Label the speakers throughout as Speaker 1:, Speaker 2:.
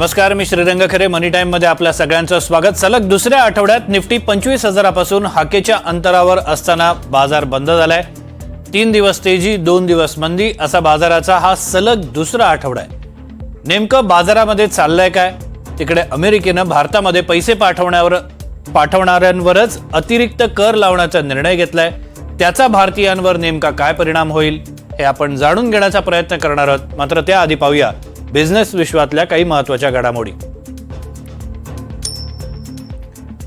Speaker 1: नमस्कार मी श्रीरंग खरे. मनी टाइममध्ये आपल्या सगळ्यांचं स्वागत. सलग दुसऱ्या आठवड्यात निफ्टी पंचवीस हजारापासून हाकेच्या अंतरावर असताना बाजार बंद झालाय. तीन दिवस तेजी दोन दिवस मंदी असा बाजाराचा हा सलग दुसरा आठवडा आहे. नेमकं बाजारामध्ये चाललंय काय? तिकडे अमेरिकेनं भारतामध्ये पैसे पाठवण्यावर पाठवणाऱ्यांवरच अतिरिक्त कर लावण्याचा निर्णय घेतलाय. त्याचा भारतीयांवर नेमका काय परिणाम होईल हे आपण जाणून घेण्याचा प्रयत्न करणार आहोत. मात्र त्याआधी पाहूया. बिझनेस विश्वातल्या काही महत्त्वाच्या घडामोडी.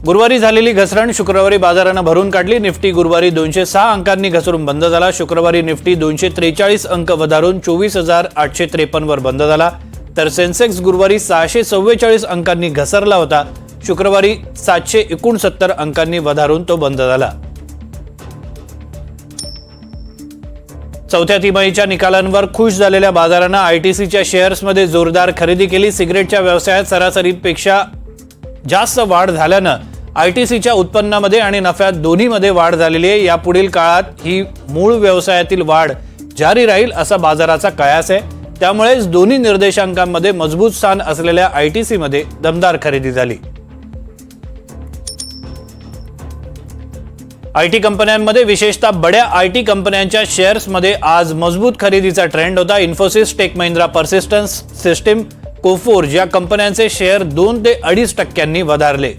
Speaker 1: गुरुवारी झालेली घसरण शुक्रवारी बाजारानं भरून काढली. निफ्टी गुरुवारी दोनशे सहा अंकांनी घसरून बंद झाला. शुक्रवारी निफ्टी दोनशे त्रेचाळीस अंक वधारून चोवीस हजार आठशे त्रेपन्नवर बंद झाला. तर सेन्सेक्स गुरुवारी सहाशे चव्वेचाळीस अंकांनी घसरला होता. शुक्रवारी सातशे एकोणसत्तर अंकांनी वधारून तो बंद झाला. चौथ्या तिमाहीच्या निकालांवर खुश झालेल्या बाजारानं आयटीसीच्या शेअर्समध्ये जोरदार खरेदी केली. सिगरेटच्या व्यवसायात सरासरीपेक्षा जास्त वाढ झाल्यानं आयटीसीच्या उत्पन्नामध्ये आणि नफ्यात दोन्हीमध्ये वाढ झालेली आहे. यापुढील काळात ही मूळ व्यवसायातील वाढ जारी राहील असा बाजाराचा कयास आहे. त्यामुळेच दोन्ही निर्देशांकांमध्ये मजबूत स्थान असलेल्या आयटीसीमध्ये दमदार खरेदी झाली. आय टी कंपन्यांमध्ये विशेषतः बड्या आय टी कंपन्यांच्या शेअर्समध्ये आज मजबूत खरेदीचा ट्रेंड होता. Infosys take Mahindra persistence system Coforge या कंपन्यांचे शेअर दोन ते अडीच टक्क्यांनी वधारले.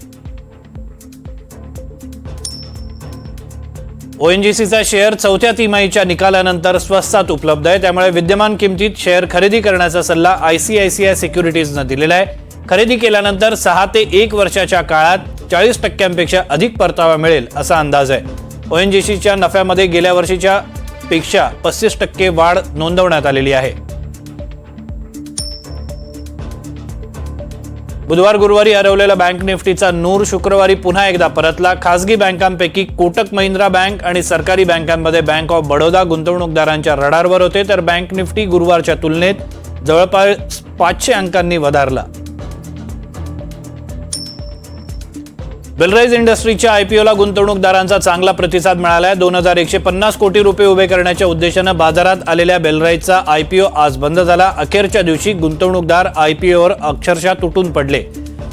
Speaker 1: ओएनजीसीचा शेअर चौथ्या तिमाहीच्या निकालानंतर स्वस्तात उपलब्ध आहे. त्यामुळे विद्यमान किमतीत शेअर खरेदी करण्याचा सल्ला आयसीआयसीआय सिक्युरिटीजनं दिलेला आहे. खरेदी केल्यानंतर सहा ते एक वर्षाच्या काळात चाळीस टक्क्यांपेक्षा अधिक परतावा मिळेल असा अंदाज आहे. ओएनजीसीच्या नफ्यामध्ये गेल्या वर्षीच्या पेक्षा पस्तीस टक्के वाढ नोंदवण्यात आलेली आहे. बुधवार गुरुवारी हरवलेला बँक निफ्टीचा नूर शुक्रवारी पुन्हा एकदा परतला. खासगी बँकांपैकी कोटक महिंद्रा बँक आणि सरकारी बँकांमध्ये बँक ऑफ बडोदा गुंतवणूकदारांच्या रडारवर होते तर बँक निफ्टी गुरुवारच्या तुलनेत जवळपास पाचशे अंकांनी वधारला. बेलराईज इंडस्ट्रीच्या आयपीओला गुंतवणूकदारांचा चांगला प्रतिसाद मिळाला आहे दोन हजार एकशे पन्नास कोटी रुपये उभे करण्याच्या उद्देशानं बाजारात आलेल्या बेलराईजचा आयपीओ आज बंद झाला. अखेरच्या दिवशी गुंतवणूकदार आयपीओवर अक्षरशः तुटून पडले.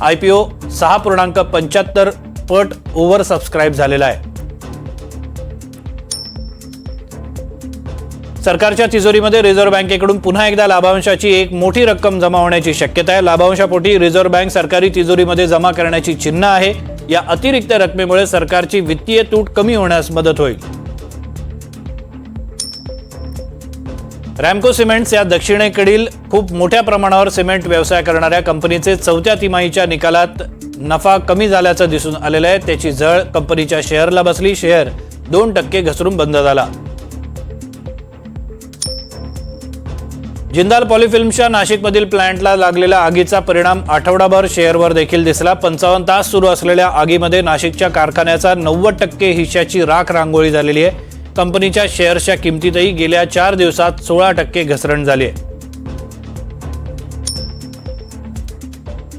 Speaker 1: आयपीओ सहा पूर्णांक पंच्याहत्तर पट ओव्हर सबस्क्राईब झालेला आहे. सरकारच्या तिजोरीमध्ये रिझर्व्ह बँकेकडून पुन्हा एकदा लाभांशाची एक मोठी रक्कम जमा होण्याची शक्यता आहे. लाभांशापोटी रिझर्व्ह बँक सरकारी तिजोरीमध्ये जमा करण्याची चिन्ह आहे. या अतिरिक्त रकमेमुळे सरकारची वित्तीय तूट कमी होण्यास मदत होईल. रॅमको सिमेंट्स या दक्षिणेकडील खूप मोठ्या प्रमाणावर सिमेंट व्यवसाय करणाऱ्या कंपनीचे चौथ्या तिमाहीच्या निकालात नफा कमी झाल्याचं दिसून आलेलं आहे. त्याची झळ कंपनीच्या शेअरला बसली. शेअर दोन टक्के घसरून बंद झाला. जिंदाल पॉलिफिल्मच्या नाशिकमधील प्लॅन्टला लागलेल्या आगीचा परिणाम आठवडाभर शेअरवर देखील दिसला. पंचावन्न तास सुरू असलेल्या आगीमध्ये नाशिकच्या कारखान्याचा नव्वद टक्के हिश्श्याची राख रांगोळी झालेली आहे. कंपनीच्या शेअर्सच्या किमतीतही गेल्या चार दिवसात सोळा टक्के घसरण झाली आहे.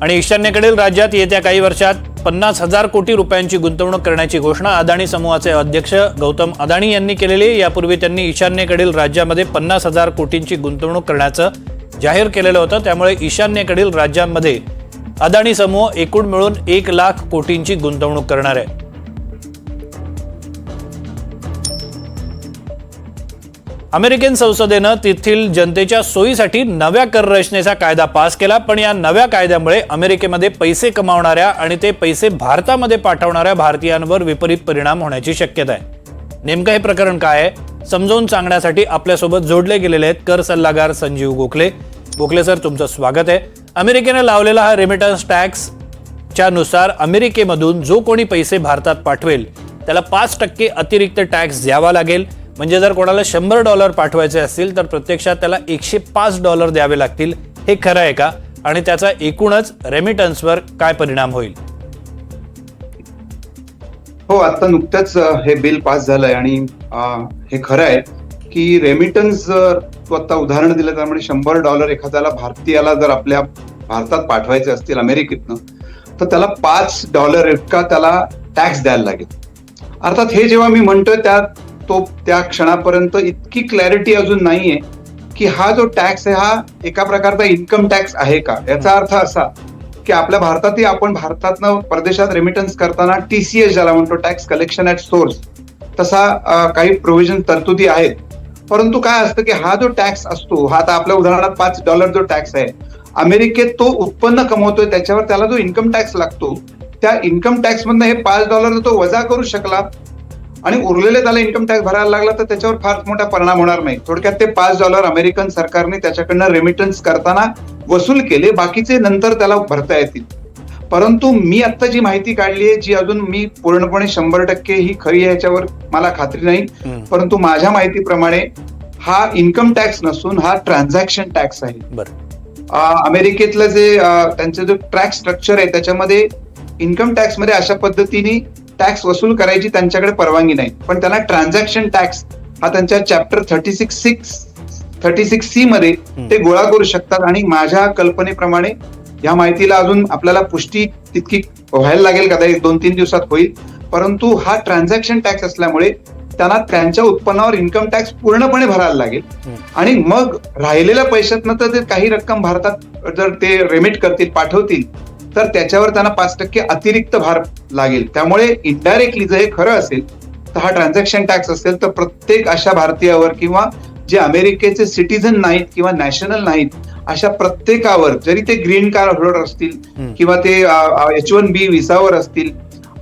Speaker 1: आणि ईशान्येकडील राज्यात येत्या काही वर्षात पन्नास हजार कोटी रुपयांची गुंतवणूक करण्याची घोषणा अदानी समूहाचे अध्यक्ष गौतम अदानी यांनी केलेली आहे. यापूर्वी त्यांनी ईशान्येकडील राज्यामध्ये पन्नास हजार कोटींची गुंतवणूक करण्याचं जाहीर केलेलं होतं त्यामुळे ईशान्येकडील राज्यांमध्ये अदानी समूह एकूण मिळून एक लाख कोटींची गुंतवणूक करणार आहे अमेरिकन संसदेनं तेथील जनतेच्या सोयीसाठी नव्या कर रचनेचा कायदा पास केला पण या नव्या कायद्यामुळे अमेरिकेमध्ये पैसे कमावणाऱ्या आणि ते पैसे भारतामध्ये पाठवणाऱ्या भारतीयांवर विपरीत परिणाम होण्याची शक्यता आहे. नेमकं हे प्रकरण काय आहे समजावून सांगण्यासाठी आपल्यासोबत जोडले गेलेले आहेत कर सल्लागार संजीव गोखले. गोखले सर तुमचं स्वागत आहे. अमेरिकेनं लावलेला हा रेमिटन्स टॅक्स च्या नुसार अमेरिकेमधून जो कोणी पैसे भारतात पाठवेल त्याला पाच टक्के अतिरिक्त टॅक्स द्यावा लागेल. म्हणजे जर कोणाला शंभर डॉलर पाठवायचे असतील तर प्रत्यक्षात त्याला एकशे पाच डॉलर द्यावे लागतील. हे खरं आहे का? आणि त्याचा एकूणच रेमिटन्सवर काय परिणाम होईल?
Speaker 2: हो आता नुकतंच हे बिल पास झालंय आणि हे खरं आहे की रेमिटन्स जर तू आता उदाहरण दिलं त्यामुळे शंभर डॉलर एखाद्याला भारतीयाला जर आपल्या भारतात पाठवायचे असतील अमेरिकेतनं तर त्याला पाच डॉलर इतका त्याला टॅक्स द्यायला लागेल. अर्थात हे जेव्हा मी म्हणतोय त्या तो त्या क्षणापर्यंत इतकी क्लॅरिटी अजून नाहीये की हा जो टॅक्स आहे हा एका प्रकारचा इन्कम टॅक्स आहे का? याचा अर्थ असा की आपल्या भारतातही आपण भारतातनं परदेशात रेमिटन्स करताना टीसीएस ज्याला म्हणतो टॅक्स कलेक्शन ऍट सोर्स तसा काही प्रोव्हिजन तरतुदी आहेत. परंतु काय असतं की हा जो टॅक्स असतो हा आता आपल्या उदाहरणात पाच डॉलर जो टॅक्स आहे अमेरिकेत तो उत्पन्न कमवतोय त्याच्यावर त्याला जो इन्कम टॅक्स लागतो त्या इन्कम टॅक्स मधनं हे पाच डॉलर तो वजा करू शकला आणि उरलेले त्याला इन्कम टॅक्स भरायला लागला तर त्याच्यावर फार मोठा परिणाम होणार नाही. थोडक्यात ते पाच डॉलर अमेरिकन सरकारने त्याच्याकडनं रेमिटन्स करताना वसूल केले. बाकीचे नंतर त्याला भरता येतील. परंतु मी आता जी माहिती काढली आहे जी अजून मी पूर्णपणे शंभर टक्के ही खरी आहे याच्यावर मला खात्री नाही. परंतु माझ्या माहितीप्रमाणे हा इन्कम टॅक्स नसून हा ट्रान्झॅक्शन टॅक्स आहे. अमेरिकेतलं जे त्यांचं जो टॅक्स स्ट्रक्चर आहे त्याच्यामध्ये इन्कम टॅक्समध्ये अशा पद्धतीने टॅक्स वसूल करायची त्यांच्याकडे परवानगी नाही. पण त्यांना ट्रान्झॅक्शन टॅक्स हा त्यांच्या chapter thirty six six thirty six C मध्ये ते गोळा करू शकतात. आणि माझ्या कल्पनेप्रमाणे या माहितीला अजून आपल्याला पुष्टी तितकी व्हायला लागेल कदाचित दोन तीन दिवसात होईल. परंतु हा ट्रान्झॅक्शन टॅक्स असल्यामुळे त्यांना त्यांच्या उत्पन्नावर इन्कम टॅक्स पूर्णपणे भरायला लागेल. आणि मग राहिलेल्या पैशातनं तर ते काही रक्कम भारतात जर ते रेमिट करतील पाठवतील तर त्याच्यावर त्यांना पाच टक्के अतिरिक्त भार लागेल त्यामुळे इनडायरेक्टली जर हे खरं असेल तर हा ट्रान्झॅक्शन टॅक्स असेल तर प्रत्येक अशा भारतीयावर किंवा जे अमेरिकेचे सिटीझन नाहीत किंवा नॅशनल नाहीत अशा प्रत्येकावर जरी ते ग्रीन कार्ड होल्डर असतील. किंवा ते एच वन बी विसावर असतील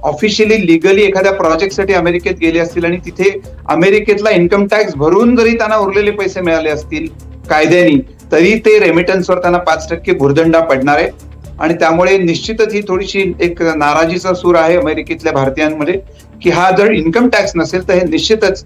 Speaker 2: ऑफिशियली लिगली एखाद्या प्रोजेक्टसाठी अमेरिकेत गेले असतील आणि तिथे अमेरिकेतला इन्कम टॅक्स भरून जरी त्यांना उरलेले पैसे मिळाले असतील कायद्याने तरी ते रेमिटन्सवर त्यांना पाच टक्के भुर्दंडा पडणार आहे आणि त्यामुळे निश्चितच ही थोडीशी एक नाराजीचा सूर आहे अमेरिकेतल्या भारतीयांमध्ये की हा जर इन्कम टॅक्स नसेल तर हे निश्चितच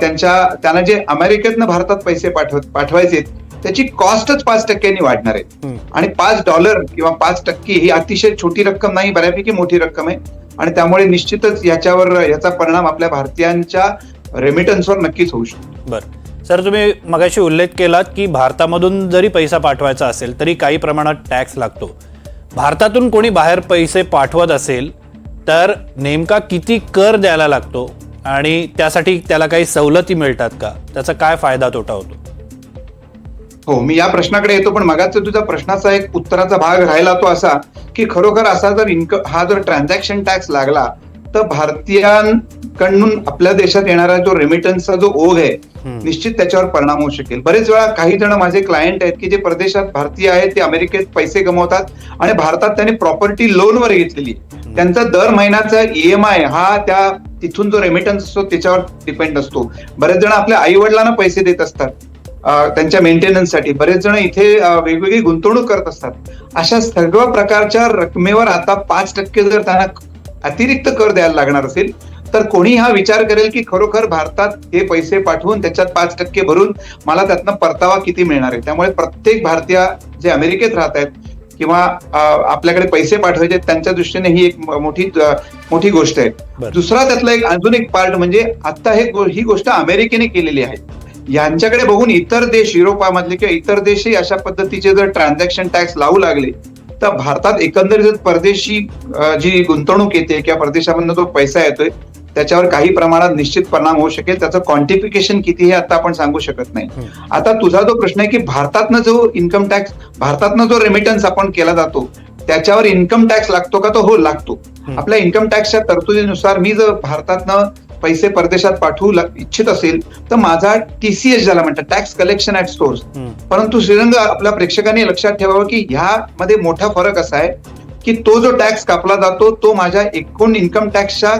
Speaker 2: त्यांच्या त्यांना जे अमेरिकेतनं भारतात पैसे पाठव पाठवायचे त्याची कॉस्टच पाच टक्क्यांनी वाढणार आहे. आणि पाच डॉलर किंवा पाच टक्के ही अतिशय छोटी रक्कम नाही बऱ्यापैकी मोठी रक्कम आहे. आणि त्यामुळे निश्चितच याच्यावर याचा परिणाम आपल्या भारतीयांच्या रेमिटन्सवर नक्कीच होऊ शकतो.
Speaker 1: बरं. सर तुम्ही मगाशी उल्लेख केलात की भारतामधून जरी पैसा पाठवायचा असेल तरी काही प्रमाणात टॅक्स लागतो. भारतातून कोणी बाहेर पैसे पाठवत असेल तर नेमका किती कर द्यायला लागतो आणि त्यासाठी त्याला काही सवलती मिळतात का? त्याचा काय फायदा तोटा होतो?
Speaker 2: हो मी या प्रश्नाकडे येतो पण मगाचा तुझा प्रश्नाचा एक उत्तराचा भाग राहिला तो असा की खरोखर असा जर इन्कम हा जर ट्रान्झॅक्शन टॅक्स लागला तर भारतीयांकडून आपल्या देशात येणारा जो रेमिटन्सचा जो ओघ आहे. निश्चित त्याच्यावर परिणाम होऊ शकेल. बरेच वेळा काही जण माझे क्लायंट आहेत की जे परदेशात भारतीय आहेत ते अमेरिकेत पैसे कमवतात आणि भारतात त्यांनी प्रॉपर्टी लोनवर घेतलेली. त्यांचा दर महिन्याचा ईएमआय हा त्या तिथून जो रेमिटन्स असतो त्याच्यावर डिपेंड असतो. बरेच जण आपल्या आई वडिलांना पैसे देत असतात त्यांच्या मेंटेनन्ससाठी बरेच जण इथे वेगवेगळी गुंतवणूक करत असतात. अशा सर्व प्रकारच्या रकमेवर आता पाच टक्के जर त्यांना अतिरिक्त कर द्यायला लागणार असेल तर कोणी हा विचार करेल की खरोखर भारतात हे पैसे पाठवून त्याच्यात पाच टक्के भरून मला त्यातनं परतावा किती मिळणार आहे? त्यामुळे प्रत्येक भारतीय जे अमेरिकेत राहत आहेत किंवा आपल्याकडे पैसे पाठवायचे त्यांच्या दृष्टीने ही एक मोठी मोठी गोष्ट आहे. दुसरा त्यातला एक अजून एक पार्ट म्हणजे आता हे ही गोष्ट अमेरिकेने केलेली आहे. यांच्याकडे बघून इतर देश युरोपामधले किंवा इतर देशही अशा पद्धतीचे जर ट्रान्झॅक्शन टॅक्स लावू लागले तर भारतात एकंदरीत परदेशी जी गुंतवणूक येते किंवा परदेशामधनं जो पैसा येतोय त्याच्यावर काही प्रमाणात निश्चित परिणाम होऊ शकेल त्याचं क्वांटिफिकेशन किती हे आता आपण सांगू शकत नाही. आता तुझा जो प्रश्न आहे की भारतातनं जो इन्कम टॅक्स भारतातनं जो रेमिटन्स आपण केला जातो त्याच्यावर इन्कम टॅक्स लागतो का तो हो लागतो. आपल्या इन्कम टॅक्सच्या तरतुदीनुसार मी जर भारतातनं पैसे परदेशात पाठवू इच्छित असेल तर माझा टीसीएस ज्याला म्हणतात टॅक्स कलेक्शन ऍट सोर्स
Speaker 1: हम्म.
Speaker 2: परंतु श्रीरंग आपल्या प्रेक्षकांनी लक्षात ठेवावं की ह्यामध्ये मोठा फरक असा आहे की तो जो टॅक्स कापला जातो तो माझ्या एकूण इन्कम टॅक्सच्या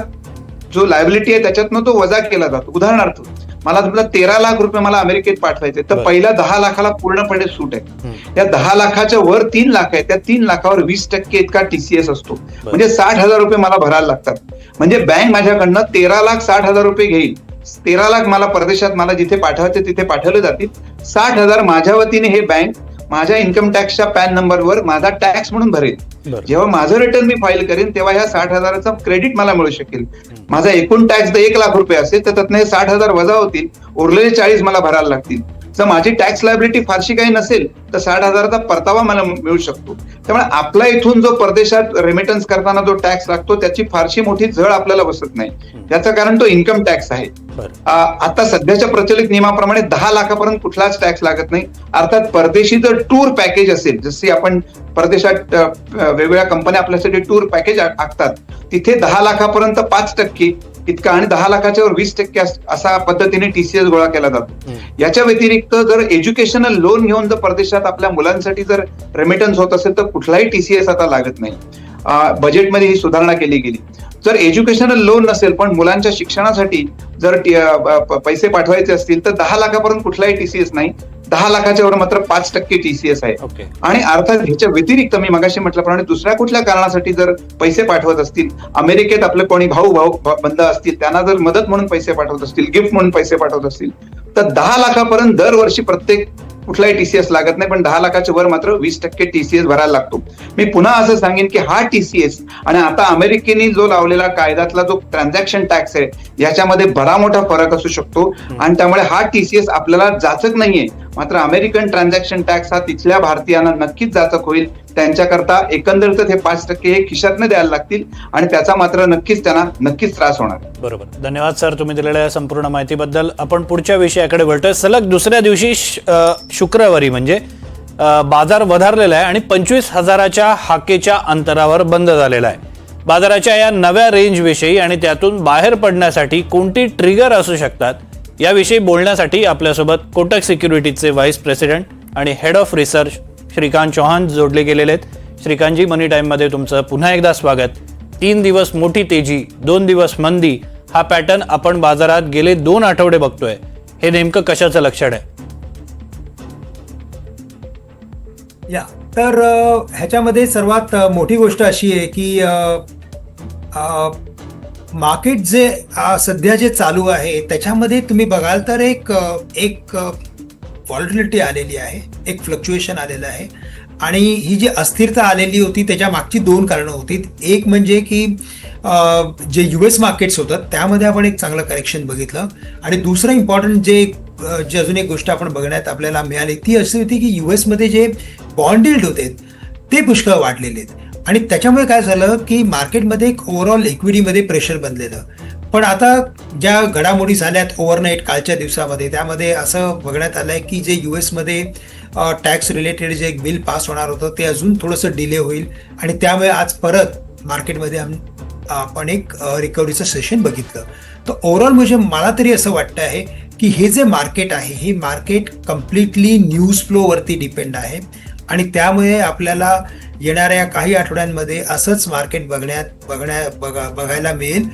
Speaker 2: जो लायबिलिटी आहे त्याच्यातनं तो वजा केला जातो उदाहरणार्थ मला समजा तेरा लाख रुपये मला अमेरिकेत पाठवायचे तर. पहिल्या दहा लाखाला पूर्णपणे सूट आहे. या दहा लाखाच्या वर तीन लाख आहे त्या तीन लाखावर वीस टक्के इतका टीसीएस असतो. म्हणजे साठ हजार रुपये मला भरायला लागतात. म्हणजे बँक माझ्याकडनं तेरा लाख साठ हजार रुपये घेईल. तेरा लाख मला परदेशात मला जिथे पाठवायचे तिथे पाठवले जातील. साठ हजार माझ्या वतीने हे बँक माझ्या इन्कम टॅक्सच्या पॅन नंबरवर माझा टॅक्स म्हणून भरेल. जेव्हा माझं रिटर्न मी फाईल करेन तेव्हा ह्या साठ हजाराचं क्रेडिट मला मिळू शकेल. माझा एकूण टॅक्स जर एक लाख रुपये असेल तर त्यातनं हे साठ हजार वजा होतील उरलेले चाळीस मला भरायला लागतील. जर माझी टॅक्स लायबिलिटी फारशी काही नसेल तर साठ हजाराचा परतावा मला मिळू शकतो. त्यामुळे आपला इथून जो परदेशात रेमिटन्स करताना जो टॅक्स लागतो त्याची फारशी मोठी झळ आपल्याला बसत नाही. त्याचं कारण तो इन्कम टॅक्स आहे. आता सध्याच्या प्रचलित नियमाप्रमाणे दहा लाखापर्यंत कुठलाच टॅक्स लागत नाही. अर्थात परदेशी जर टूर पॅकेज असेल जसे आपण परदेशात वेगवेगळ्या कंपन्या आपल्यासाठी टूर पॅकेज आखतात तिथे दहा लाखापर्यंत पाच टक्के इतका आणि दहा लाखाच्या वर वीस टक्के अस- पद्धतीने टीसीएस गोळा केला जातो. याच्या व्यतिरिक्त जर एज्युकेशनल लोन घेऊन जर परदेशात आपल्या मुलांसाठी जर रेमिटन्स होत असेल तर कुठलाही टीसीएस आता लागत नाही बजेटमध्ये ही सुधारणा केली गेली. जर एज्युकेशनल लोन नसेल पण मुलांच्या शिक्षणासाठी जर पैसे पाठवायचे असतील तर दहा लाखापर्यंत कुठलाही टीसीएस नाही. दहा लाखाच्या वर मात्र पाच टक्के टीसीएस आहे. आणि अर्थात ह्याच्या व्यतिरिक्त मी मगाशी म्हटल्याप्रमाणे दुसऱ्या कुठल्या कारणासाठी जर पैसे पाठवत असतील अमेरिकेत आपले कोणी भाऊ भाऊ बंद असतील त्यांना जर मदत म्हणून पैसे पाठवत असतील गिफ्ट म्हणून पैसे पाठवत असतील तर दहा लाखापर्यंत दरवर्षी प्रत्येक कुठलाही टीसीएस लागत नाही पण दहा लाखाच्या वर मात्र वीस टक्के टीसीएस भरायला लागतो. मी पुन्हा असं सांगेन की हा टीसीएस आणि आता अमेरिकेने जो लावलेला कायद्यातला जो ट्रान्झॅक्शन टॅक्स आहे याच्यामध्ये बरा मोठा फरक असू शकतो. आणि त्यामुळे हा टीसीएस आपल्याला जाचक नाहीये. मात्र अमेरिकन ट्रान्झॅक्शन टॅक्स हा तिथल्या भारतीयांना नक्कीच जाचक होईल. त्यांच्याकरता एकंदरीत हे पाच टक्के हे खिशातनं द्यायला लागतील आणि त्याचा मात्र नक्कीच त्यांना नक्कीच त्रास होणार.
Speaker 1: बरोबर. धन्यवाद सर तुम्ही दिलेल्या संपूर्ण माहितीबद्दल. आपण पुढच्या विषयाकडे वळतोय. सलग दुसऱ्या दिवशी शुक्रवारी म्हणजे बाजार वधारलेला आहे आणि पंचवीस हजाराच्या हाकेच्या अंतरावर बंद झालेला आहे. बाजाराच्या या नव्या रेंजविषयी आणि त्यातून बाहेर पडण्यासाठी कोणती ट्रिगर असू शकतात याविषयी बोलण्यासाठी आपल्यासोबत कोटक सिक्युरिटीजचे व्हाईस प्रेसिडेंट आणि head of research Shrikant Chauhan जोडले गेलेले आहेत. श्रीकांतजी मनी टाईममध्ये तुमचं पुन्हा एकदा स्वागत. तीन दिवस मोठी तेजी दोन दिवस मंदी हा पॅटर्न आपण बाजारात गेले दोन आठवडे बघतोय. हे नेमकं कशाचं लक्षण आहे?
Speaker 3: या. तर ह्याच्यामध्ये सर्वात मोठी गोष्ट अशी आहे की मार्केट जे सध्या जे चालू आहे त्याच्यामध्ये तुम्ही बघाल तर एक एक व्हॉलिटिलिटी आलेली आहे एक फ्लक्च्युएशन आलेलं आहे. आणि ही जी अस्थिरता आलेली होती त्याच्या मागची दोन कारणं होती. एक म्हणजे की जे यू एस मार्केट्स होतं त्यामध्ये आपण एक चांगलं करेक्शन बघितलं. आणि दुसरं इम्पॉर्टंट जे जी अजून एक गोष्ट आपण बघण्यात आपल्याला मिळाली ती अशी होती की यू एसमध्ये जे बॉन्डिल्ड होते ते पुष्कळ वाढलेले आहेत. आणि त्याच्यामुळे काय झालं की मार्केटमध्ये एक ओव्हरऑल इक्विटीमध्ये प्रेशर बनलेलं. पण आता ज्या घडामोडी झाल्यात ओव्हरनाईट कालच्या दिवसामध्ये त्यामध्ये असं बघण्यात आलं आहे की जे यू एसमध्ये टॅक्स रिलेटेड जे एक बिल पास होणार होतं ते अजून थोडंसं डिले होईल. आणि त्यामुळे आज परत मार्केटमध्ये आपण एक रिकव्हरीचं सेशन बघितलं. तर ओव्हरऑल म्हणजे मला तरी असं वाटतं आहे की हे जे मार्केट आहे हे मार्केट कम्प्लिटली न्यूज फ्लोवरती डिपेंड आहे. आणि त्यामुळे आपल्याला येणाऱ्या काही आठवड्यांमध्ये असंच मार्केट बघण्यात बघण्या बघा बघायला मिळेल.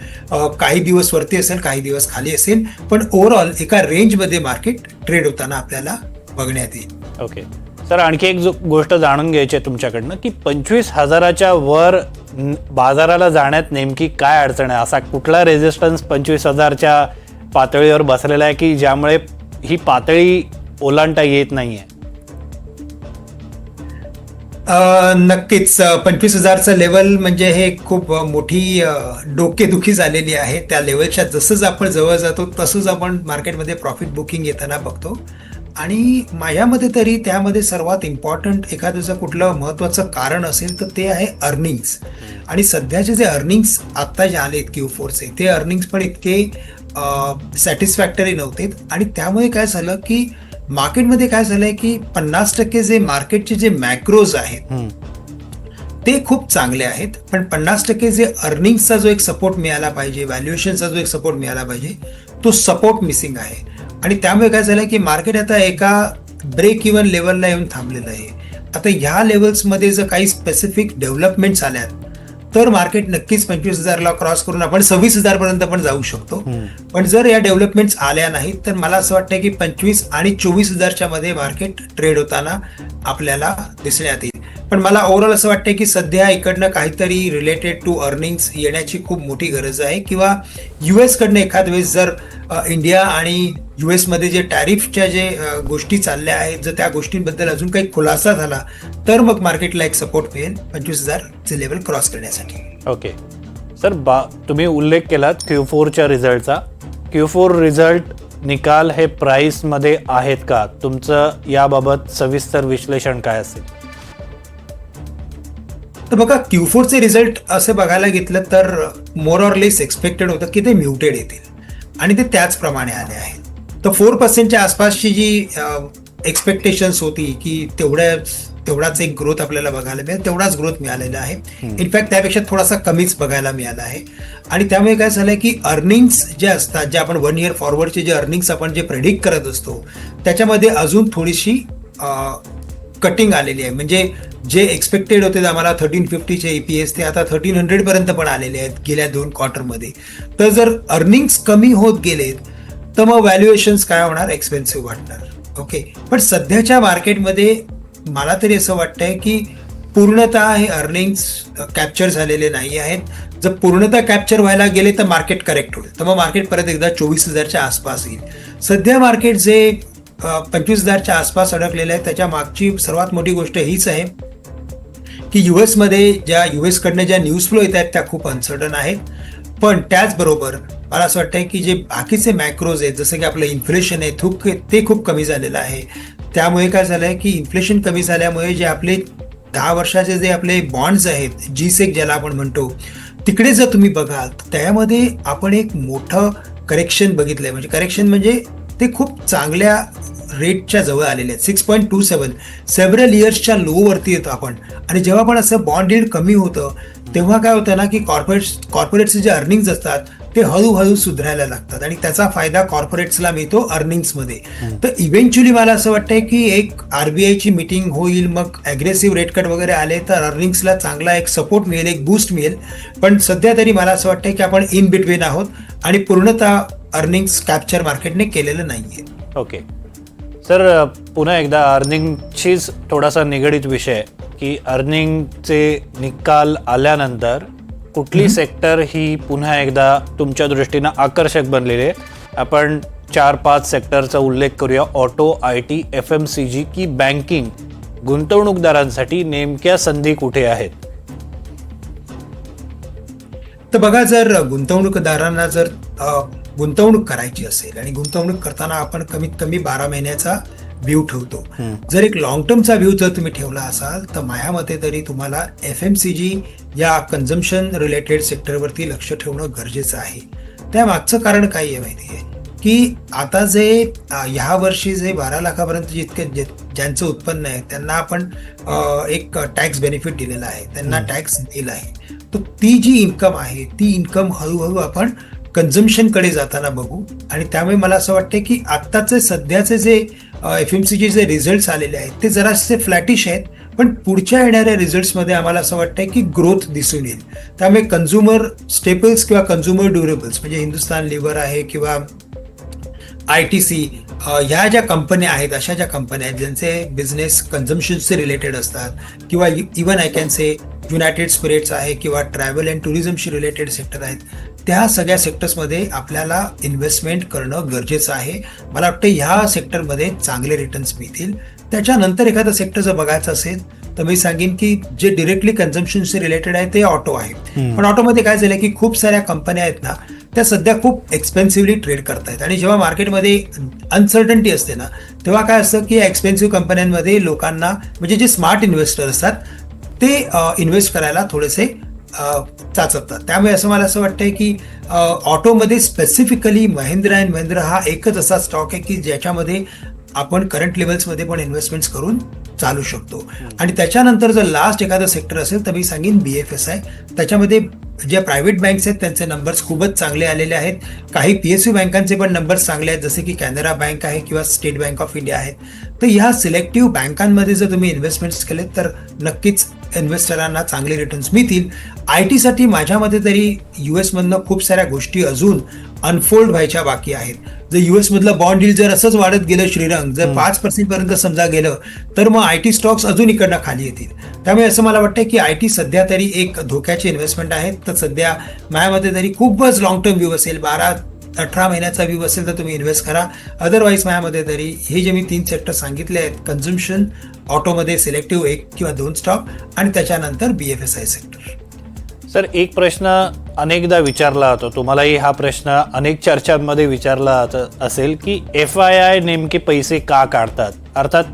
Speaker 3: काही दिवस वरती असेल काही दिवस खाली असेल. पण ओव्हरऑल एका रेंजमध्ये मार्केट ट्रेड होताना आपल्याला बघण्यात येईल.
Speaker 1: ओके सर आणखी एक जो गोष्ट जाणून घ्यायची आहे तुमच्याकडनं की पंचवीस हजाराच्या वर बाजाराला जाण्यात नेमकी काय अडचण आहे? असा कुठला रेजिस्टन्स पंचवीस हजारच्या पातळीवर बसलेला आहे की ज्यामुळे ही पातळी ओलांडता येत नाही
Speaker 3: आहे नक्कीच. पंचवीस हजारचं लेवल म्हणजे हे खूप मोठी डोकेदुखी झालेली आहे. त्या लेवलच्या जसंच आपण जवळ जातो तसंच आपण मार्केटमध्ये प्रॉफिट बुकिंग येताना बघतो. आणि माझ्यामध्ये तरी त्यामध्ये सर्वात इम्पॉर्टंट एखाद्याचं कुठलं महत्त्वाचं कारण असेल तर ते आहे अर्निंग्स आणि सध्याचे जे अर्निंग्स आत्ता जे आलेत क्यू फोरचे ते अर्निंग्स पण इतके सॅटिस्फॅक्टरी नव्हते आणि त्यामुळे काय झालं की मार्केटमध्ये काय झालंय की पन्नास टक्के जे मार्केटचे जे मॅक्रोज आहेत. ते खूप चांगले आहेत. पण पन्नास टक्के जे अर्निंगचा जो एक सपोर्ट मिळाला पाहिजे व्हॅल्युएशनचा जो एक सपोर्ट मिळाला पाहिजे तो सपोर्ट मिसिंग आहे. आणि त्यामुळे काय झालं की मार्केट आता एका ब्रेक इव्हन लेवलला येऊन थांबलेलं आहे. आता ह्या लेवल्समध्ये जर काही स्पेसिफिक डेव्हलपमेंट्स आल्यात तर मार्केट नक्कीच पंचवीस हजारला क्रॉस करून आपण सव्वीस हजारपर्यंत पण जाऊ शकतो. पण जर या डेव्हलपमेंट्स आल्या नाहीत तर मला असं वाटतं की पंचवीस आणि चोवीस हजारच्या मध्ये मार्केट ट्रेड होताना आपल्याला दिसण्यात येईल. पण मला ओव्हरऑल असं वाटतं की सध्या इकडनं काहीतरी रिलेटेड टू अर्निंग्स येण्याची खूप मोठी गरज आहे. किंवा यू एसकडनं एखाद वेळेस जर इंडिया आणि यू एसमध्ये जे टॅरिफच्या जे गोष्टी चालल्या आहेत जर त्या गोष्टींबद्दल अजून काही खुलासा झाला तर मग मार्केटला एक सपोर्ट मिळेल पंचवीस हजारचे लेवल क्रॉस करण्यासाठी.
Speaker 1: ओके सर बा तुम्ही उल्लेख केलात क्यू फोरच्या रिझल्टचा क्यू फोर रिझल्ट निकाल हे प्राईसमध्ये आहेत का? तुमचं याबाबत सविस्तर विश्लेषण काय असेल?
Speaker 3: तर बघा क्यू फोरचे रिझल्ट असे बघायला घेतलं तर मोर ऑर लेस एक्सपेक्टेड होतं की ते म्युटेड येतील. आणि ते त्याचप्रमाणे आले आहेत. तर फोर पर्सेंटच्या आसपासची जी एक्सपेक्टेशन्स होती की तेवढ्याच तेवढाच एक ग्रोथ आपल्याला बघायला मिळेल तेवढाच ग्रोथ मिळालेला आहे. इनफॅक्ट त्यापेक्षा थोडासा कमीच बघायला मिळाला आहे. आणि त्यामुळे काय झालंय की अर्निंग्स जे असतात जे आपण वन इयर फॉरवर्डचे जे अर्निंग्स आपण जे प्रेडिक्ट करत असतो त्याच्यामध्ये अजून थोडीशी कटिंग आलेली आहे. म्हणजे जे एक्सपेक्टेड होते आम्हाला थर्टीन फिफ्टीचे एपीएस ते आता थर्टीन हंड्रेड पर्यंत पण आलेले आहेत गेल्या दोन क्वार्टरमध्ये तर जर अर्निंग्स कमी होत गेलेत तर मग व्हॅल्युएशन्स काय होणार? एक्सपेन्सिव्ह वाटणार. ओके पण सध्याच्या मार्केटमध्ये मला तरी असं वाटतंय की पूर्णतः हे अर्निंग्स कॅप्चर झालेले नाही आहेत. जर पूर्णतः कॅप्चर व्हायला गेले तर मार्केट करेक्ट होईल. तर मग मार्केट परत एकदा चोवीस हजारच्या आसपास येईल. सध्या मार्केट जे पंचवीस हजारच्या आसपास अडकलेलं आहे त्याच्या मागची सर्वात मोठी गोष्ट हीच आहे की युएसमध्ये ज्या युएस कडनं ज्या न्यूज फ्लो येत आहेत त्या खूप अनसर्टन आहेत. पण त्याचबरोबर मला असं वाटतंय की जे बाकीचे मॅक्रोज आहेत जसं की आपलं इन्फ्लेशन आहे थूक ते खूप कमी झालेलं आहे. त्यामुळे काय झालंय की इन्फ्लेशन कमी झाल्यामुळे जे आपले दहा वर्षाचे जे आपले बॉन्ड्स आहेत जी सेक ज्याला आपण म्हणतो तिकडे जर तुम्ही बघाल त्यामध्ये आपण एक मोठं करेक्शन बघितलंय. म्हणजे करेक्शन म्हणजे ते खूप चांगल्या रेटच्या जवळ आलेले आहेत. Six point two seven several इयर्सच्या लोवरती येतो आपण. आणि जेव्हा पण असं बॉन्ड डील कमी होतं तेव्हा काय होतं ना की कॉर्पोरेट कॉर्पोरेटचे जे अर्निंग्स असतात ते हळूहळू सुधारायला लागतात. आणि त्याचा फायदा कॉर्पोरेट्सला मिळतो अर्निंग्समध्ये तर इव्हेंच्युअली मला असं वाटतंय की एक आरबीआयची मिटिंग होईल मग अग्रेसिव्ह रेट कट वगैरे आले तर अर्निंग्सला चांगला एक सपोर्ट मिळेल एक बूस्ट मिळेल. पण सध्या तरी मला असं वाटतंय की आपण इन बिटवीन आहोत आणि पूर्णतः अर्निंग्स कॅप्चर मार्केटने केलेलं नाहीये.
Speaker 1: ओके सर पुन्हा एकदा अर्निंगशीच थोडासा निगडीत विषय. की अर्निंगचे निकाल आल्यानंतर कुठली सेक्टर ही पुन्हा एकदा तुमच्या दृष्टीनं आकर्षक बनलेली आहे? आपण चार पाच सेक्टरचा उल्लेख करूया. Auto I T F M C G की बँकिंग गुंतवणूकदारांसाठी नेमक्या संधी कुठे आहेत?
Speaker 3: तर बघा जर गुंतवणूकदारांना जर गुंतवणूक करायची असेल आणि गुंतवणूक करताना आपण कमीत कमी बारा महिन्याचा व्ह्यू ठेवतो. जर एक लॉंग टर्मचा व्ह्यू जर तुम्ही ठेवला असाल तर माझ्या मते तरी तुम्हाला एफ एम सी जी या कन्झम्शन रिलेटेड सेक्टरवरती लक्ष ठेवणं गरजेचं आहे. त्या मागचं कारण काय आहे माहिती आहे? की आता जे ह्या वर्षी जे बारा लाखापर्यंत जितके ज्यांचं उत्पन्न आहे त्यांना आपण एक टॅक्स बेनिफिट दिलेला आहे. त्यांना टॅक्स दिला आहे तर ती जी इन्कम आहे ती इन्कम हळूहळू आपण कन्झम्शनकडे जाताना बघू. आणि त्यामुळे मला असं वाटतं की आत्ताचे सध्याचे जे एफ एम सीचे जे रिझल्ट्स आलेले आहेत ते जरासे फ्लॅटिश आहेत. पण पुढच्या येणाऱ्या रिझल्ट्समध्ये आम्हाला असं वाटतंय की ग्रोथ दिसून येईल. त्यामुळे कन्झ्युमर स्टेपल्स किंवा कन्झ्युमर ड्युरेबल्स म्हणजे हिंदुस्तान लिव्हर आहे किंवा आय टी सी ह्या ज्या कंपन्या आहेत अशा ज्या कंपन्या आहेत ज्यांचे बिझनेस कन्झम्शनचे रिलेटेड असतात किंवा even I can say United Spirits आहे किंवा ट्रॅव्हल अँड टुरिझमशी रिलेटेड सेक्टर आहेत त्या सगळ्या सेक्टर्समध्ये आपल्याला इन्व्हेस्टमेंट करणं गरजेचं आहे. मला वाटतं ह्या सेक्टरमध्ये चांगले रिटर्न्स मिळतील. त्याच्यानंतर एखादं सेक्टर जर बघायचं असेल तर मी सांगेन की जे डिरेक्टली कन्झम्शनशी रिलेटेड आहे ते ऑटो आहे. पण ऑटोमध्ये काय झालं की खूप साऱ्या कंपन्या आहेत ना त्या सध्या खूप एक्सपेन्सिव्हली ट्रेड करतायत. आणि जेव्हा मार्केटमध्ये अनसर्टन्टी असते ना तेव्हा काय असतं की एक्सपेन्सिव्ह कंपन्यांमध्ये लोकांना म्हणजे जे स्मार्ट इन्व्हेस्टर असतात ते इन्व्हेस्ट करायला थोडेसे अ, चाचपतात त्यामुळे असं मला असं वाटतंय की ऑटोमध्ये स्पेसिफिकली महिंद्रा अँड महिंद्रा हा एकच असा स्टॉक आहे की ज्याच्यामध्ये आपण करंट लेवल्समध्ये पण इन्व्हेस्टमेंट्स करून चालू शकतो. आणि त्याच्यानंतर जर लास्ट एखादं सेक्टर असेल तर मी सांगेन बी एफ एस आहे त्याच्यामध्ये ज्या प्रायव्हेट बँक्स आहेत त्यांचे नंबर्स खूपच चांगले आलेले आहेत. काही पी एस यू बँकांचे पण नंबर्स चांगले आहेत जसे की कॅनरा बँक आहे किंवा स्टेट बँक ऑफ इंडिया आहेत तर ह्या सिलेक्टिव्ह बँकांमध्ये जर तुम्ही इन्व्हेस्टमेंट्स केले तर नक्कीच इन्व्हेस्टरांना चांगले रिटर्न्स मिळतील. आय टीसाठी माझ्या मते तरी यू एसमधनं खूप साऱ्या गोष्टी अजून अनफोल्ड व्हायच्या बाकी आहेत. जर युएस मधलं बॉन्ड डील जर असंच वाढत गेलं श्रीरंग जर पाच पर्सेंट पर्यंत समजा गेलं तर मग आय टी स्टॉक्स अजून इकडनं खाली येतील. त्यामुळे असं मला वाटतं की आय टी सध्या तरी एक धोक्याची इन्व्हेस्टमेंट आहे तर सध्या माझ्या मते तरी खूपच लॉंग टर्म व्ह्यू असेल. बारा अठरा महिन्याचा व्ह्यू असेल तर तुम्ही इन्व्हेस्ट करा. अदरवाईज माझ्यामध्ये तरी हे जे मी तीन सेक्टर सांगितले आहेत कन्झम्शन ऑटोमध्ये सिलेक्टिव्ह एक किंवा दोन स्टॉक आणि त्याच्यानंतर B F S I sector
Speaker 1: sir एक प्रश्न अनेकदा विचारला जातो. तुम्हालाही हा प्रश्न अनेक चर्चांमध्ये विचारला जात असेल की एफ आय आय नेमके पैसे का काढतात? अर्थात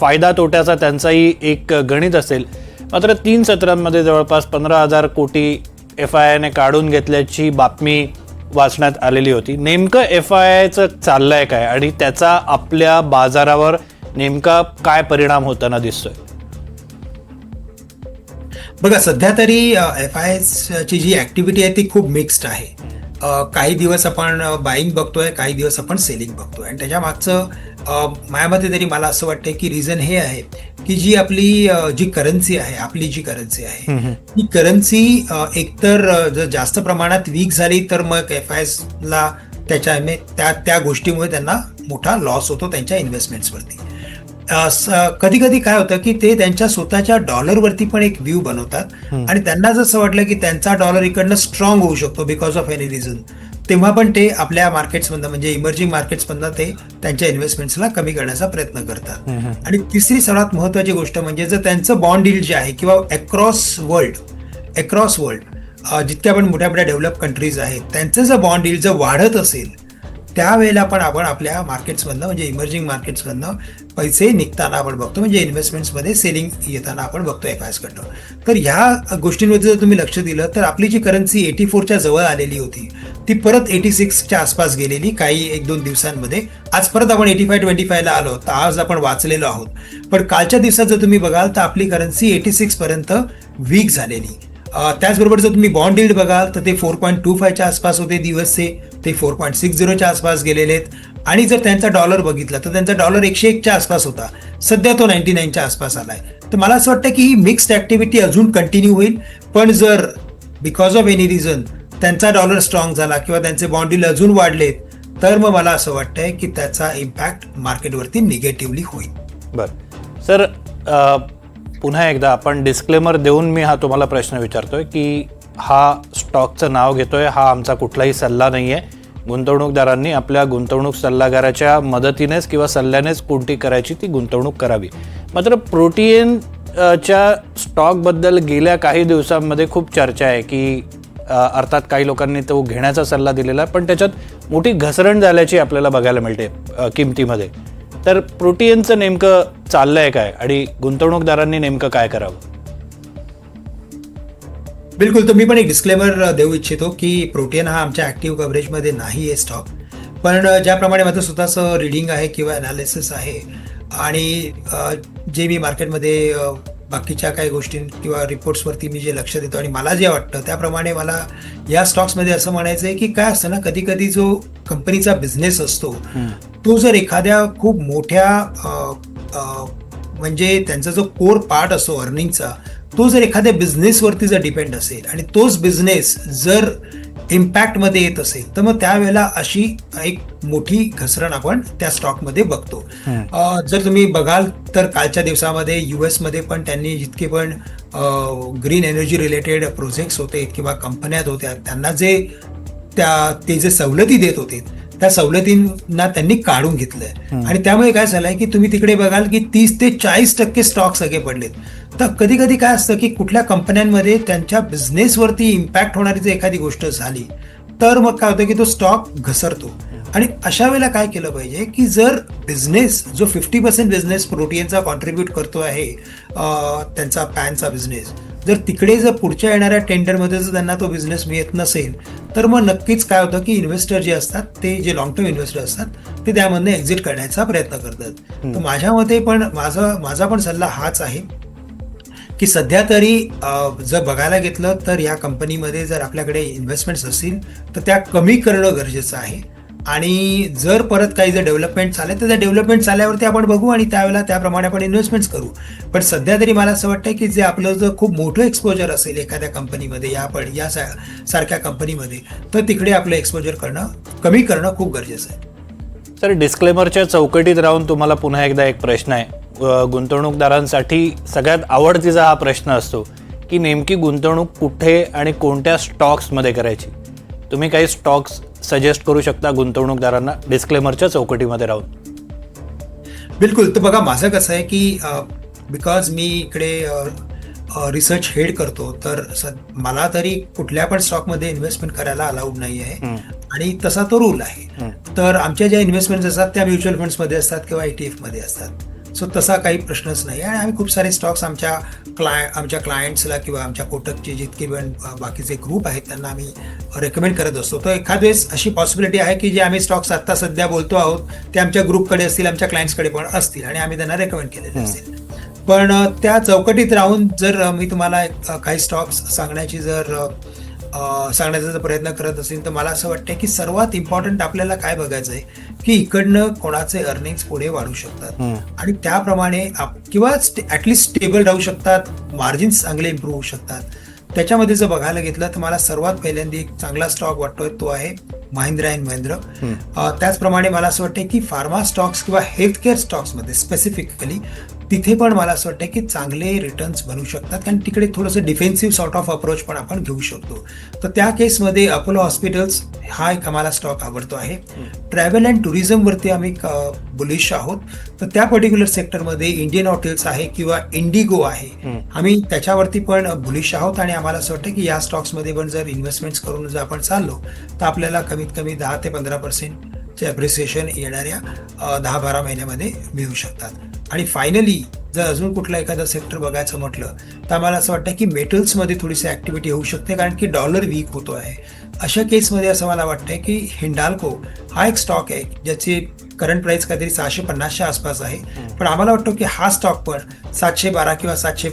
Speaker 1: फायदा तोट्याचा त्यांचाही एक गणित असेल. मात्र तीन सत्रांमध्ये जवळपास पंधरा हजार कोटी एफ आय आयने काढून घेतल्याची बातमी वाचण्यात आलेली होती. नेमकं एफ आय आयचं चाललंय काय? आणि त्याचा आपल्या बाजारावर नेमका काय परिणाम होताना दिसतोय?
Speaker 3: बघा सध्या तरी एफ आय ची जी ऍक्टिव्हिटी आहे ती खूप मिक्स्ड आहे. काही दिवस आपण बाईंग बघतोय काही दिवस आपण सेलिंग बघतोय. आणि त्याच्या मागचं माझ्यामते तरी मला असं वाटतंय की रिझन हे आहे की जी आपली जी करन्सी आहे आपली जी करन्सी आहे ही करन्सी एकतर जर जास्त प्रमाणात वीक झाली तर मग एफ आय ला त्याच्या त्या त्या गोष्टीमुळे त्यांना मोठा लॉस होतो त्यांच्या इन्व्हेस्टमेंट्सवरती कधी कधी काय होतं की ते त्यांच्या स्वतःच्या डॉलरवरती पण एक व्ह्यू बनवतात. आणि त्यांना जसं वाटलं की त्यांचा डॉलर इकडनं स्ट्रॉंग होऊ शकतो बिकॉज ऑफ एनी रिझन तेव्हा पण ते आपल्या मार्केट्समधनं म्हणजे इमर्जिंग मार्केट्समधनं ते त्यांच्या इन्व्हेस्टमेंट्सला कमी करण्याचा प्रयत्न करतात. आणि तिसरी सर्वात महत्वाची गोष्ट म्हणजे जर त्यांचं बॉन्ड डील जे आहे किंवा अक्रॉस वर्ल्ड अक्रॉस वर्ल्ड जितक्या पण मोठ्या मोठ्या डेव्हलप कंट्रीज आहेत त्यांचं जर बॉन्ड डील जर वाढत असेल त्यावेळेला पण आपण आपल्या मार्केट्समधनं म्हणजे इमर्जिंग मार्केट्समधनं पैसे निघताना आपण बघतो. म्हणजे इन्व्हेस्टमेंट्समध्ये सेलिंग येताना आपण बघतो एफ तर ह्या गोष्टींवरती जर तुम्ही लक्ष दिलं तर आपली जी करन्सी एटी फोरच्या जवळ आलेली होती ती परत एटी सिक्सच्या आसपास गेलेली काही एक दोन दिवसांमध्ये. आज परत आपण एटी फाय ट्वेंटी फायला आलो तर आज आपण वाचलेलो आहोत. पण कालच्या दिवसात जर तुम्ही बघाल तर आपली करन्सी एटी सिक्सपर्यंत वीक झालेली. त्याचबरोबर जर तुम्ही बॉन्ड डील्ड बघाल तर ते फोर पॉईंट टू फायच्या आसपास होते दिवसचे. ते फोर पॉईंट सिक्स झिरोच्या आसपास गेलेले आहेत आणि जर त्यांचा डॉलर बघितला तर त्यांचा डॉलर एकशे एकच्या आसपास होता. सध्या तो नाईन्टी नाईनच्या आसपास आलाय. तर मला असं वाटतं की ही मिक्स्ड ऍक्टिव्हिटी अजून कंटिन्यू होईल पण जर बिकॉज ऑफ एनी रिझन त्यांचा डॉलर स्ट्रॉंग झाला किंवा त्यांचे बॉन्ड अजून वाढलेत तर मग मला असं वाटतंय की त्याचा इम्पॅक्ट मार्केटवरती निगेटिव्हली होईल.
Speaker 1: बरं. सर पुन्हा एकदा आपण डिस्क्लेमर देऊन मी हा तुम्हाला प्रश्न विचारतोय की हा स्टॉकचं नाव घेतोय हा आमचा कुठलाही सल्ला नाही आहे गुंतवणूकदारांनी आपल्या गुंतवणूक सल्लागाराच्या मदतीनेच किंवा सल्ल्यानेच कोणती करायची ती गुंतवणूक करावी. मात्र प्रोटीन च्या स्टॉकबद्दल गेल्या काही दिवसांमध्ये खूप चर्चा आहे की अर्थात काही लोकांनी तो घेण्याचा सल्ला दिलेला आहे पण त्याच्यात मोठी घसरण झाल्याची आपल्याला बघायला मिळते किमतीमध्ये. तर प्रोटीनचं नेमकं चाललं आहे काय आणि गुंतवणूकदारांनी नेमकं काय करावं?
Speaker 3: बिलकुल तर मी पण एक डिस्क्लेमर देऊ इच्छितो की प्रोटीन हा आमच्या ऍक्टिव्ह कव्हरेजमध्ये नाही आहे स्टॉक पण ज्याप्रमाणे माझं स्वतःचं रिडिंग आहे किंवा अनालिसिस आहे आणि जे मी मार्केटमध्ये बाकीच्या काही गोष्टी किंवा रिपोर्ट्सवरती मी जे लक्ष देतो आणि मला जे वाटतं त्याप्रमाणे मला या स्टॉक्समध्ये असं म्हणायचं आहे की काय असतं ना कधी कधी जो कंपनीचा बिझनेस असतो तो जर एखाद्या खूप मोठ्या म्हणजे त्यांचा जो कोर पार्ट असतो अर्निंगचा तो जर एखाद्या बिझनेसवरती जर डिपेंड असेल आणि तोच बिझनेस जर इम्पॅक्टमध्ये येत असेल तर मग त्यावेळेला अशी एक मोठी घसरण आपण त्या स्टॉकमध्ये बघतो. जर तुम्ही बघाल तर कालच्या दिवसामध्ये युएसमध्ये पण त्यांनी जितके पण ग्रीन एनर्जी रिलेटेड प्रोजेक्ट्स होते किंवा कंपन्या होत्या त्यांना जे त्या ते जे सवलती देत होते त्या सवलतींना त्यांनी काढून घेतलंय. आणि त्यामुळे काय झालंय की तुम्ही तिकडे बघाल की तीस ते चाळीस टक्के स्टॉक सगळे पडलेत. तर कधी कधी काय असतं की कुठल्या कंपन्यांमध्ये त्यांच्या बिझनेसवरती इम्पॅक्ट होणारी जर एखादी गोष्ट झाली तर मग काय होतं की तो स्टॉक घसरतो. आणि अशा वेळेला काय केलं पाहिजे की जर बिझनेस जो फिफ्टी पर्सेंट बिझनेस प्रोटीनचा कॉन्ट्रीब्यूट करतो आहे त्यांचा पॅनचा बिझनेस जर तिकडे जर पुढच्या येणाऱ्या टेंडरमध्ये जर त्यांना तो बिझनेस मिळत नसेल तर मग नक्कीच काय होतं की इन्व्हेस्टर जे असतात ते जे लॉंग टर्म इन्व्हेस्टर असतात ते त्यामधनं एक्झिट करण्याचा प्रयत्न करतात. तर माझ्या मते पण माझा माझा पण सल्ला हाच आहे की सध्या तरी जर बघायला घेतलं तर या कंपनीमध्ये जर आपल्याकडे इन्व्हेस्टमेंट्स असतील तर त्या कमी करणं गरजेचं आहे. आणि जर परत काही जर डेव्हलपमेंट झाले तर त्या डेव्हलपमेंट झाल्यावरती आपण बघू आणि त्यावेळेला त्याप्रमाणे आपण इन्व्हेस्टमेंट्स करू. पण सध्या तरी मला असं वाटतं की जे आपलं जर खूप मोठं एक्सपोजर असेल एखाद्या कंपनीमध्ये या पण या सा- सारख्या कंपनीमध्ये तर तिकडे आपलं एक्सपोजर करणं कमी करणं खूप गरजेचं आहे.
Speaker 1: सर डिस्क्लेमरच्या चौकटीत राहून तुम्हाला पुन्हा एकदा एक प्रश्न आहे. गुंतवणूकदारांसाठी सगळ्यात आवडतीचा हा प्रश्न असतो की नेमकी गुंतवणूक कुठे आणि कोणत्या स्टॉक्समध्ये करायची? तुम्ही काही स्टॉक्स सजेस्ट करू शकता गुंतवणूकदारांना डिस्क्लेमरच्या चौकटीमध्ये राहून.
Speaker 3: बिलकुल. तर बघा माझं कसं आहे की बिकॉज मी इकडे रिसर्च हेड करतो तर मला तरी कुठल्या पण स्टॉकमध्ये इन्व्हेस्टमेंट करायला अलाउड नाही आहे. आणि तसा तो रूल आहे. तर आमच्या ज्या इन्व्हेस्टमेंट असतात त्या म्युच्युअल फंड्समध्ये असतात किंवा ETF मध्ये असतात. सो तसा काही प्रश्नच नाही. आणि आम्ही खूप सारे स्टॉक्स आमच्या क्लाय आमच्या क्लायंट्सला किंवा आमच्या कोटकचे जितके पण बाकीचे ग्रुप आहेत त्यांना आम्ही रेकमेंड करत असतो. तर एखाद वेळेस अशी पॉसिबिलिटी आहे की जे आम्ही स्टॉक्स आत्ता सध्या बोलतो आहोत ते आमच्या ग्रुपकडे असतील आमच्या क्लायंट्सकडे पण असतील आणि आम्ही त्यांना रेकमेंड केलेले असतील. पण त्या चौकटीत राहून जर मी तुम्हाला काही स्टॉक्स सांगण्याची जर सांगण्याचा जर प्रयत्न करत असेल तर मला असं वाटतं की सर्वात इम्पॉर्टंट आपल्याला काय बघायचं आहे की इकडनं कोणाचे अर्निंग्स पुढे वाढू शकतात. आणि त्याप्रमाणे किंवा ॲटलिस्ट स्टेबल राहू शकतात मार्जिन्स चांगले इम्प्रूव्ह होऊ शकतात. त्याच्यामध्ये जर बघायला घेतलं तर मला सर्वात पहिल्यांदा एक चांगला स्टॉक वाटतोय तो आहे महिंद्रा अँड महिंद्रा. त्याचप्रमाणे मला असं वाटतं की फार्मा स्टॉक्स किंवा हेल्थकेअर स्टॉक्समध्ये स्पेसिफिकली तिथे पण मला असं वाटतं की चांगले रिटर्न्स बनू शकतात. कारण तिकडे थोडंसं डिफेन्सिव्ह सॉर्ट ऑफ अप्रोच पण आपण घेऊ शकतो. तर त्या केसमध्ये अपोलो हॉस्पिटल्स हा एक आम्हाला स्टॉक आवडतो आहे. ट्रॅव्हल अँड टुरिझमवरती आम्ही बुलिश आहोत. तर त्या पर्टिक्युलर सेक्टरमध्ये इंडियन हॉटेल्स आहे किंवा इंडिगो आहे. आम्ही त्याच्यावरती पण बुलिश आहोत आणि आम्हाला असं वाटतं की या स्टॉक्समध्ये पण जर इन्व्हेस्टमेंट्स करून जर आपण चाललो तर आपल्याला कमीत कमी दहा ते पंधरा पर्सेंटचे अप्रिसिएशन येणाऱ्या दहा बारा महिन्यामध्ये मिळू शकतात. आणि फायनली जर अजून कुठला एखादा सेक्टर बघायचं म्हटलं तर आम्हाला असं वाटतं की मेटल्समध्ये थोडीशी ॲक्टिव्हिटी होऊ शकते कारण की डॉलर वीक होतो आहे अशा केसमध्ये असं मला वाटतंय की हिंडाल्को हा एक स्टॉक आहे ज्याची करंट प्राइस काहीतरी सहाशे पन्नासच्या आसपास आहे. पण आम्हाला वाटतो की हा स्टॉक पण सातशे बारा किंवा सातशे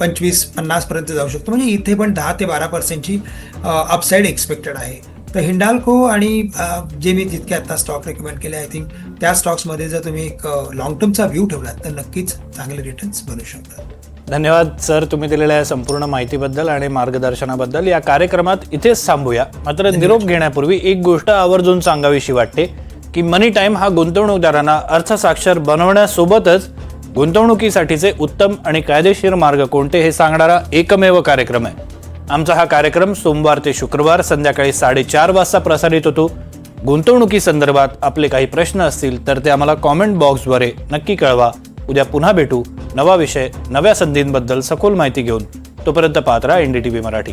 Speaker 3: पंचवीस पन्नासपर्यंत जाऊ शकतो. म्हणजे इथे पण दहा ते बारा पर्सेंटची अपसाईड एक्सपेक्टेड आहे. तर हिंडाल्को आणि जे मी जितके आता स्टॉक रेकमेंड केले आय थिंक त्या स्टॉक्समध्ये जर तुम्ही एक लॉंग टर्मचा व्ह्यू ठेवलात तर नक्कीच चांगले रिटर्न्स बनू शकतात.
Speaker 1: धन्यवाद सर तुम्ही दिलेल्या या संपूर्ण माहितीबद्दल आणि मार्गदर्शनाबद्दल. या कार्यक्रमात इथेच थांबूया. मात्र निरोप घेण्यापूर्वी एक गोष्ट आवर्जून सांगावीशी वाटते की मनी टाइम हा गुंतवणूकदारांना अर्थसाक्षर बनवण्यासोबतच गुंतवणुकीसाठीचे उत्तम आणि कायदेशीर मार्ग कोणते हे सांगणारा एकमेव कार्यक्रम आहे. आमचा हा कार्यक्रम सोमवार ते शुक्रवार संध्याकाळी साडेचार वाजता प्रसारित होतो. गुंतवणुकीसंदर्भात आपले काही प्रश्न असतील तर ते आम्हाला कॉमेंट बॉक्सद्वारे नक्की कळवा. उद्या पुन्हा भेटू. नवा विषय नव्या संधींबद्दल सखोल माहिती घेऊन. तोपर्यंत पाहत राहा एनडीटीव्ही मराठी.